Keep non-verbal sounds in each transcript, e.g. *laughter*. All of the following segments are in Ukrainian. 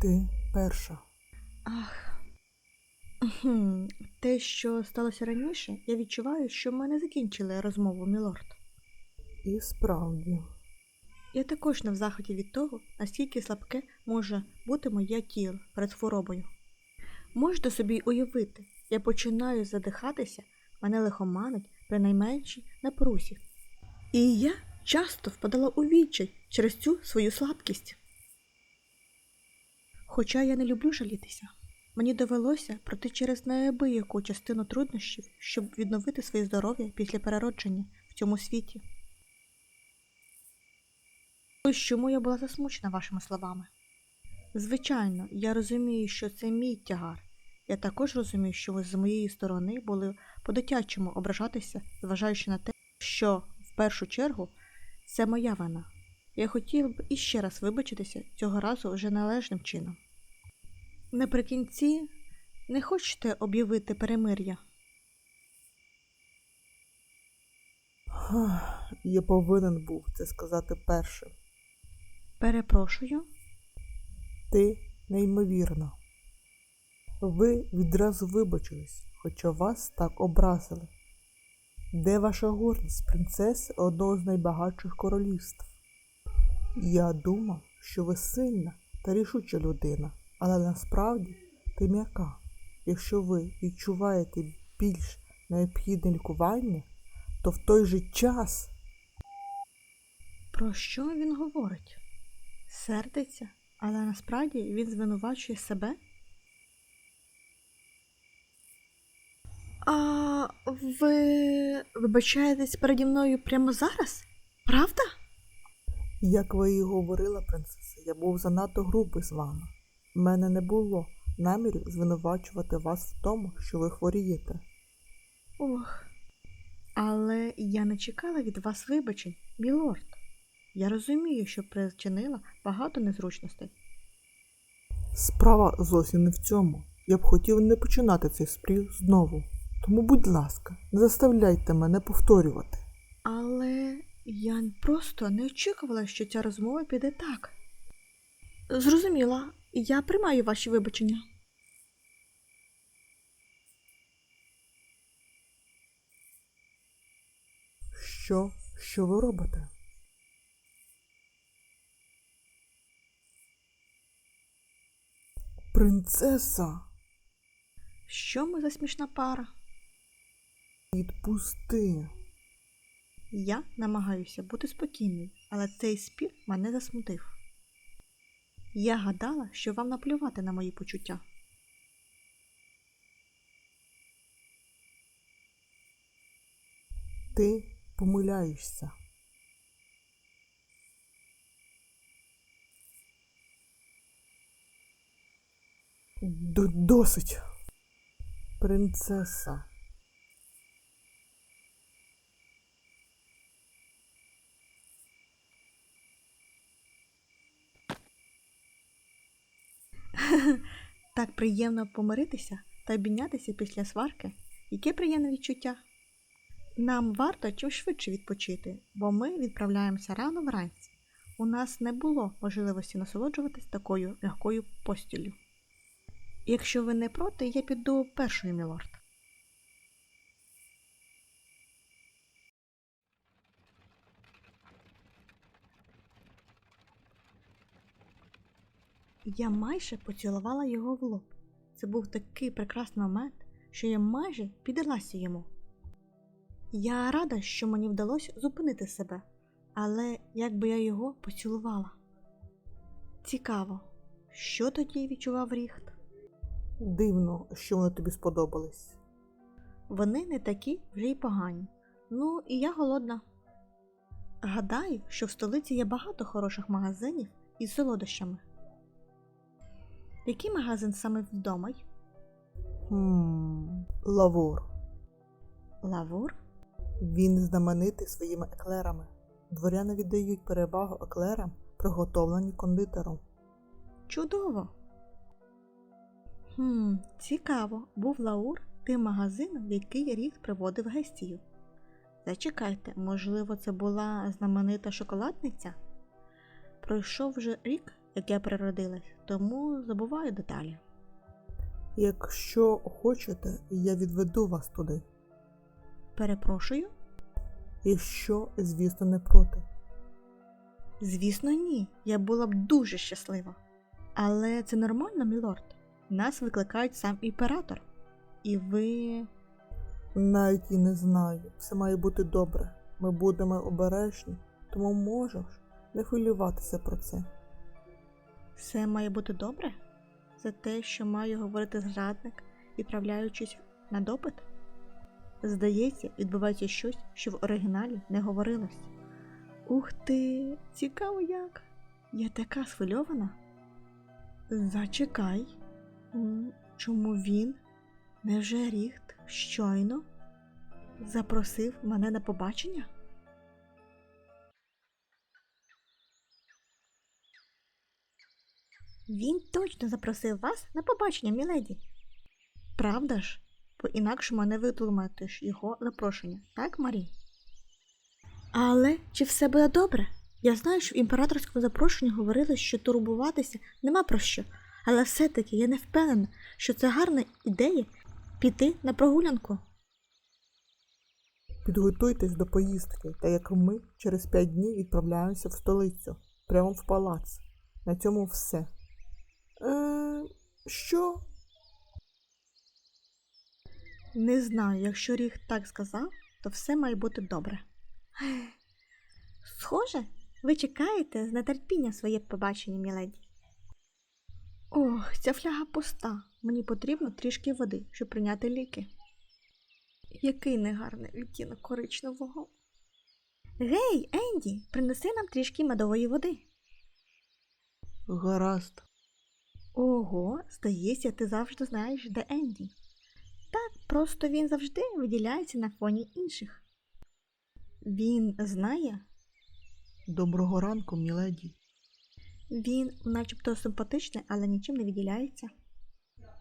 Ти перша. Ах. Те, що сталося раніше, я відчуваю, що ми не закінчили розмову, мілорд. І справді. Я також не в захваті від того, наскільки слабке може бути моє тіло перед хворобою. Можете собі уявити, я починаю задихатися, мене лихоманить при найменшій напрузі. І я часто впадала у відчай через цю свою слабкість. Хоча я не люблю жалітися, мені довелося пройти через неабияку частину труднощів, щоб відновити своє здоров'я після переродження в цьому світі. Ось чому я була засмучена вашими словами. Звичайно, я розумію, що це мій тягар. Я також розумію, що ви з моєї сторони були по-дитячому ображатися, зважаючи на те, що в першу чергу це моя вина. Я хотів б іще раз вибачитися цього разу вже належним чином. Наприкінці не хочете об'явити перемир'я? Я повинен був це сказати першим. Перепрошую. Ти неймовірна. Ви відразу вибачились, хоча вас так образили. Де ваша гордість принцеси одного з найбагатших королівств? Я думав, що ви сильна та рішуча людина, але насправді ти м'яка. Якщо ви відчуваєте більш необхідне лікування, то в той же час Про що він говорить? Сердиться, але насправді він звинувачує себе? А ви вибачаєтесь переді мною прямо зараз? Правда? Як ви і говорила, принцеса, я був занадто грубий з вами. В мене не було намірів звинувачувати вас в тому, що ви хворієте. Ох. Але я не чекала від вас вибачень, мілорд. Я розумію, що причинила багато незручностей. Справа зовсім не в цьому. Я б хотів не починати цей спрів знову. Тому, будь ласка, не заставляйте мене повторювати. Я просто не очікувала, що ця розмова піде так. Зрозуміла, я приймаю ваші вибачення. Що? Що ви робите? Принцеса, Що ми за смішна пара? відпусти. Я намагаюся бути спокійною, але цей спір мене засмутив. Я гадала, що вам наплювати на мої почуття. Ти помиляєшся. Д- Досить. Принцеса. Так приємно помиритися та обійнятися після сварки. Яке приємне відчуття. Нам варто чим швидше відпочити, бо ми відправляємося рано вранці. У нас не було можливості насолоджуватись такою легкою постіллю. Якщо ви не проти, я піду першою, мілорд. Я майже поцілувала його в лоб. Це був такий прекрасний момент, що я майже піддалася йому. Я рада, що мені вдалося зупинити себе, але як би я його поцілувала. Цікаво, що тоді відчував Ріхт? Дивно, що вони тобі сподобались. Вони не такі вже й погані. Ну, і я голодна. Гадаю, що в столиці є багато хороших магазинів із солодощами. Який магазин саме вдома? Хм, Лавур. Лавур? Він знаменитий своїми еклерами. Дворяни віддають перевагу еклерам, приготовлені кондитером. Чудово. Хм, цікаво, був Лаур тим магазином, в який рік приводив Гестію. Зачекайте, можливо, це була знаменита шоколадниця? Пройшов вже рік, як я природилась, тому забуваю деталі. Якщо хочете, я відведу вас туди. Перепрошую? Якщо, звісно, не проти. Звісно, ні. Я була б дуже щаслива. Але це нормально, мілорд. Нас викликають сам імператор. І ви. Навіть і не знаю, все має бути добре. Ми будемо обережні, тому можеш не хвилюватися про це. Все має бути добре? За те, що має говорити зрадник, відправляючись на допит? Здається, відбувається щось, що в оригіналі не говорилось. Ух ти, цікаво як. Я така схвильована. Зачекай. Чому він, невже Ріхт, щойно запросив мене на побачення? Він точно запросив вас на побачення, міледі. Правда ж? По-інакшому не витлуматиш його запрошення, так, Марі? Але чи все буде добре? Я знаю, що в імператорському запрошенні говорили, що турбуватися нема про що, але все-таки я не впевнена, що це гарна ідея піти на прогулянку. Підготуйтесь до поїздки, та як ми через п'ять днів відправляємося в столицю, прямо в палац. На цьому все. Е, що? Не знаю, якщо Ріг так сказав, то все має бути добре. Схоже, ви чекаєте з нетерпінням своє побачення, міледі. Ох, ця фляга пуста. Мені потрібно трішки води, щоб прийняти ліки. Який негарний відтінок коричневого. Гей, Енді, принеси нам трішки медової води. Гаразд. Ого, здається, ти завжди знаєш, де Енді. Так, просто він завжди виділяється на фоні інших. Він знає, Доброго ранку, міледі. він начебто симпатичний, але нічим не виділяється.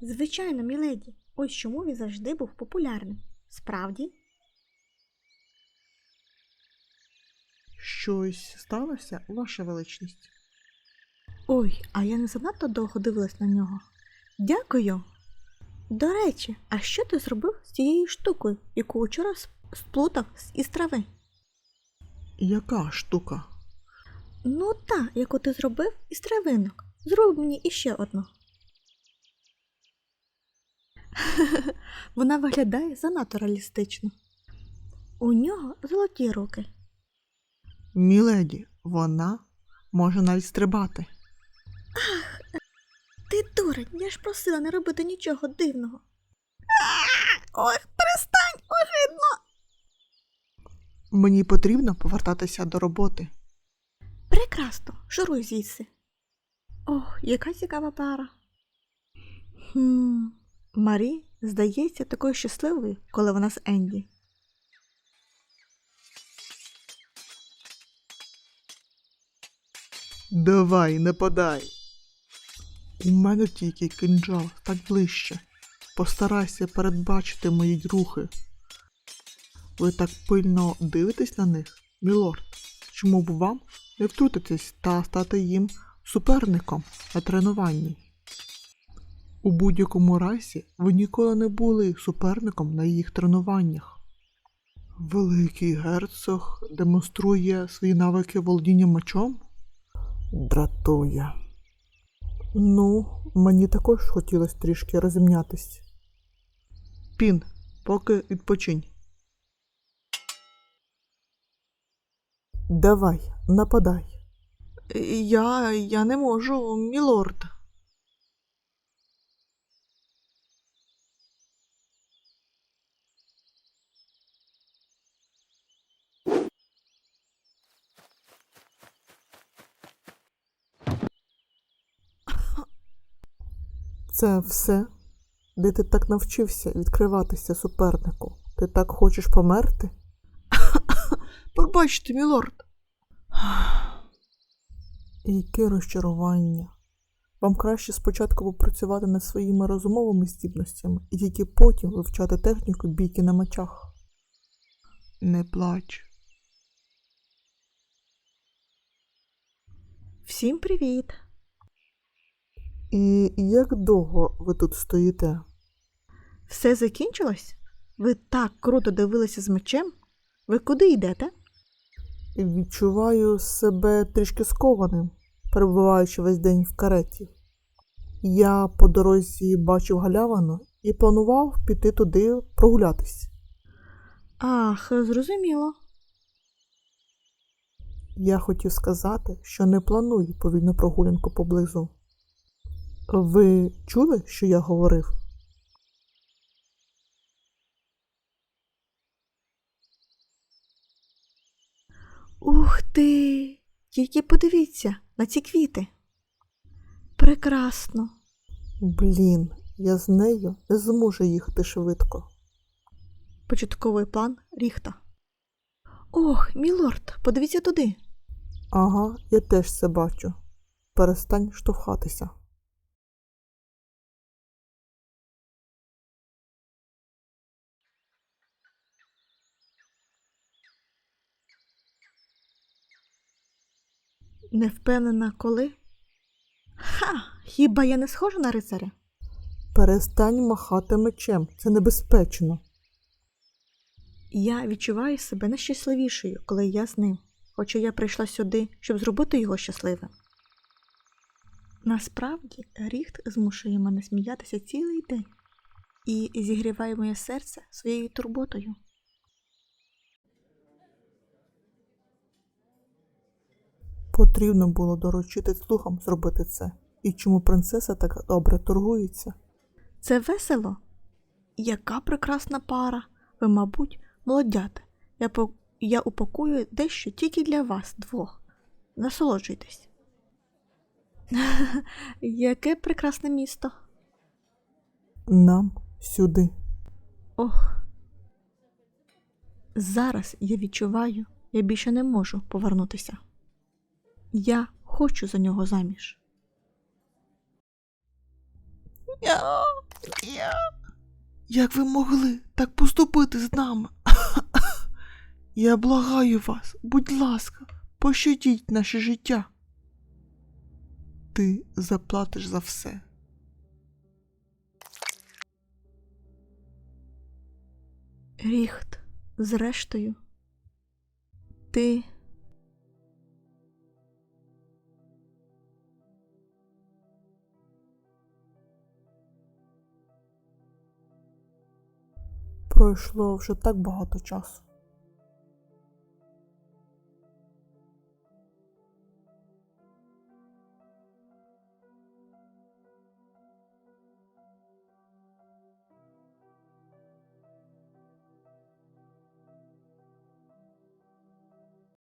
Звичайно, міледі, ось чому він завжди був популярним. Справді, Щось сталося, ваша величність? Ой, а я не занадто довго дивилась на нього. Дякую. До речі, а що ти зробив з цією штукою, яку вчора сплутав із трави? Яка штука? Ну та, яку ти зробив із травинок. Зроб мені іще одну. *laughs* Вона виглядає занадто реалістично. У нього золоті руки. Міледі, вона може навіть стрибати. Ти дурень, я ж просила не робити нічого дивного. Ох, перестань, огидно. Мені потрібно повертатися до роботи. Прекрасно, шуруй звідси. Ох, яка цікава пара. Хм, Марі здається такою щасливою, коли вона з Енді. Давай, не подай. У мене тільки кинджал, так ближче. Постарайся передбачити мої рухи. Ви так пильно дивитесь на них, мілорд. Чому б вам не втрутитись та стати їм суперником на тренуванні? У будь-якому разі ви ніколи не були суперником на їх тренуваннях. Великий герцог демонструє свої навики володіння мечом? Дратує. Ну, мені також хотілося трішки розімнятись. Пін, поки відпочинь. Давай, нападай. Я. я не можу, мілорд. Це все? Де ти так навчився відкриватися супернику? Ти так хочеш померти? *laughs* Пробачте, мілорд. *sighs* Яке розчарування. Вам краще спочатку попрацювати над своїми розумовими здібностями і тільки потім вивчати техніку бійки на мечах. Не плач. Всім привіт! І як довго ви тут стоїте? Все закінчилось? Ви так круто дивилися з мечем? Ви куди йдете? Відчуваю себе трішки скованим, перебуваючи весь день в кареті. Я по дорозі бачив галявину і планував піти туди прогулятись. Ах, зрозуміло. Я хотів сказати, що не планую повільну прогулянку поблизу. Ви чули, що я говорив? Ух ти! Тільки подивіться на ці квіти. Прекрасно. Блін, я з нею не зможу їхати швидко. Початковий план Ріхта. Ох, мілорд, подивіться туди. Ага, я теж це бачу. Перестань штовхатися. Не впевнена, коли. Ха! Хіба я не схожа на рицаря? Перестань махати мечем, це небезпечно. Я відчуваю себе найщасливішою, коли я з ним, хоча я прийшла сюди, щоб зробити його щасливим. Насправді, Ріхт змушує мене сміятися цілий день і зігріває моє серце своєю турботою. Потрібно було доручити слугам зробити це. І чому принцеса так добре торгується? Це весело. Яка прекрасна пара. Ви, мабуть, молодята. Я, по... я упакую дещо тільки для вас двох. Насолоджуйтесь. *laughs* Яке прекрасне місто. Нам сюди. Ох. Зараз я відчуваю, я більше не можу повернутися. Я хочу за нього заміж. Я... Я... Як ви могли так поступити з нами? *laughs* Я благаю вас, будь ласка, пощадіть наше життя. Ти заплатиш за все. Ріхт, зрештою, ти. Пройшло вже так багато часу.